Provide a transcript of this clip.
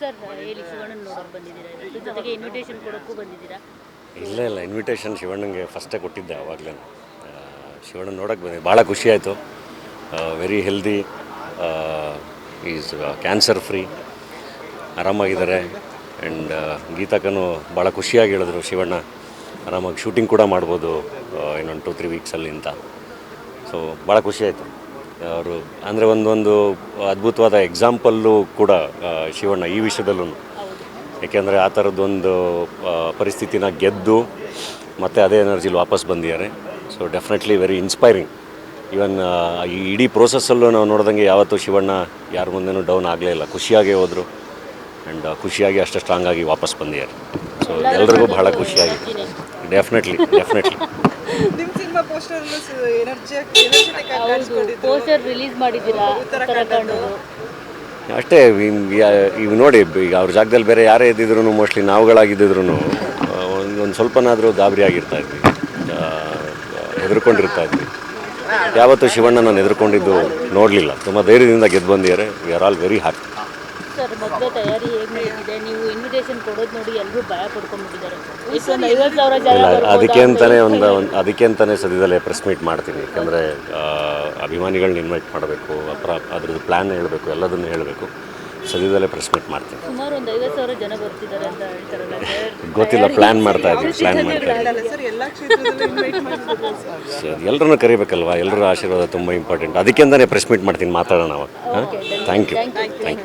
Sir ಹೇಳಿ ಶಿವಣ್ಣನ invitation ಕೊಡೋಕ್ಕೂ ಬಂದಿದ್ದೀರಾ? ಇಲ್ಲ ಇಲ್ಲ ಇನ್ವಿಟೇಷನ್ ಶಿವಣ್ಣಂಗೆ ಫಸ್ಟೇ ಕೊಟ್ಟಿದ್ದೆ ಅವಾಗಲೇ. ಶಿವಣ್ಣ ನೋಡೋಕೆ ಬಂದೆ ಭಾಳ ಖುಷಿ ಆಯಿತು. Very healthy is cancer free ಆರಾಮಾಗಿದ್ದಾರೆ. And ಗೀತಾಕನು ಭಾಳ ಖುಷಿಯಾಗಿ ಹೇಳಿದ್ರು, ಶಿವಣ್ಣ, ಆರಾಮಾಗಿ ಶೂಟಿಂಗ್ ಕೂಡ ಮಾಡ್ಬೋದು ಇನ್ನೊಂದು ಟು ತ್ರೀ ವೀಕ್ಸಲ್ಲಿ ಅಂತ. ಸೊ ಭಾಳ ಖುಷಿ ಆಯಿತು. ಅವರು ಅಂದರೆ ಒಂದೊಂದು ಅದ್ಭುತವಾದ ಎಕ್ಸಾಂಪಲ್ಲು ಕೂಡ ಶಿವಣ್ಣ ಈ ವಿಷಯದಲ್ಲೂ ಏಕೆಂದರೆ ಆ ಥರದ್ದೊಂದು ಪರಿಸ್ಥಿತಿನ ಗೆದ್ದು ಮತ್ತೆ ಅದೇ ಎನರ್ಜಿಲಿ ವಾಪಸ್ ಬಂದಿದ್ದಾರೆ. So definitely very inspiring even ಈ ಇಡೀ ಪ್ರೋಸೆಸ್ಸಲ್ಲೂ ನಾವು ನೋಡ್ದಂಗೆ ಯಾವತ್ತೂ ಶಿವಣ್ಣ ಯಾರ ಮುಂದೆನೂ ಡೌನ್ ಆಗಲೇ ಇಲ್ಲ. ಖುಷಿಯಾಗೇ ಹೋದರು. ಆ್ಯಂಡ್ ಖುಷಿಯಾಗಿ ಅಷ್ಟು ಸ್ಟ್ರಾಂಗ್ ಆಗಿ ವಾಪಸ್ ಬಂದಿದ್ದಾರೆ. ಸೊ ಎಲ್ರಿಗೂ ಬಹಳ ಖುಷಿಯಾಗಿದೆ. Definitely definitely poster poster release ಮಾಡಿದ್ದೀರಾ? ಉತ್ತರಾಖಂಡ್ ಅಷ್ಟೇ ಈಗ ನೋಡಿ ಈಗ ಅವ್ರ ಜಾಗದಲ್ಲಿ ಬೇರೆ ಯಾರೇ ಇದ್ದಿದ್ರು ಮೋಸ್ಟ್ಲಿ ನಾವುಗಳಾಗಿದ್ದಿದ್ರು ಒಂದು ಒಂದು ಸ್ವಲ್ಪನಾದರೂ ಗಾಬರಿ ಆಗಿರ್ತಾ ಇದ್ವಿ. ಹೆದರ್ಕೊಂಡಿರ್ತಾ ಇದ್ವಿ. ಯಾವತ್ತೂ ಶಿವಣ್ಣ ನಾನು ಹೆದರ್ಕೊಂಡಿದ್ದು ನೋಡಲಿಲ್ಲ. ತುಂಬ ಧೈರ್ಯದಿಂದ ಗೆದ್ದು ಬಂದಿದ್ದಾರೆ. We are all very happy sir ಮದುವೆ ತಯಾರಿ ಹೇಗೆ ನಡೀತಿದೆ ನೀವು ಇನ್ವಿಟೇಷನ್ ಕೊಡೋದು ನೋಡಿ ಎಲ್ಲರೂ ಭಯ ಪಡ್ಕೊಂಡ್ಬಿಟ್ಟಿದ್ದಾರೆ. ಇಷ್ಟೊಂದು ಐವತ್ತು ಸಾವಿರ ಜನ? ಅದಕ್ಕೆ ಅಂತಲೇ ಒಂದು ಒಂದು ಅದಕ್ಕೆ ಅಂತಲೇ ಸದ್ಯದಲ್ಲೇ ಪ್ರೆಸ್ ಮೀಟ್ ಮಾಡ್ತೀನಿ. ಯಾಕಂದರೆ ಅಭಿಮಾನಿಗಳನ್ನ ಇನ್ವೈಟ್ ಮಾಡಬೇಕು ಅಪ್ರ ಅದ್ರದ್ದು ಪ್ಲ್ಯಾನ್ ಹೇಳಬೇಕು ಎಲ್ಲದನ್ನು ಹೇಳಬೇಕು. ಸದ್ಯದಲ್ಲೇ ಪ್ರೆಸ್ ಮೀಟ್ ಮಾಡ್ತೀನಿ. ಸುಮಾರು ಒಂದು ಐವತ್ತು ಸಾವಿರ ಜನ ಬರ್ತಿದ್ದಾರೆ ಅಂತ ಹೇಳ್ತಾರಲ್ಲ ಗೊತ್ತಿಲ್ಲ ಪ್ಲ್ಯಾನ್ ಮಾಡ್ತಾ ಇದ್ದೀನಿ ಪ್ಲ್ಯಾನ್ ಮಾಡ್ತಾ ಇದ್ದೀನಿ. ಅಲ್ಲ ಸರ್ ಎಲ್ಲ ಕ್ಷೇತ್ರದಲ್ಲೂ ಇನ್ವೈಟ್ ಮಾಡಿದ್ರು ಸರ್. ಎಲ್ಲರನ್ನೂ ಕರಿಬೇಕಲ್ವಾ? ಎಲ್ಲರ ಆಶೀರ್ವಾದ ತುಂಬ ಇಂಪಾರ್ಟೆಂಟ್ ಅದಕ್ಕೆ ಅಂತಲೇ ಪ್ರೆಸ್ ಮೀಟ್ ಮಾಡ್ತೀನಿ ಮಾತಾಡೋಣ ಅವಾಗ. Thank you thank you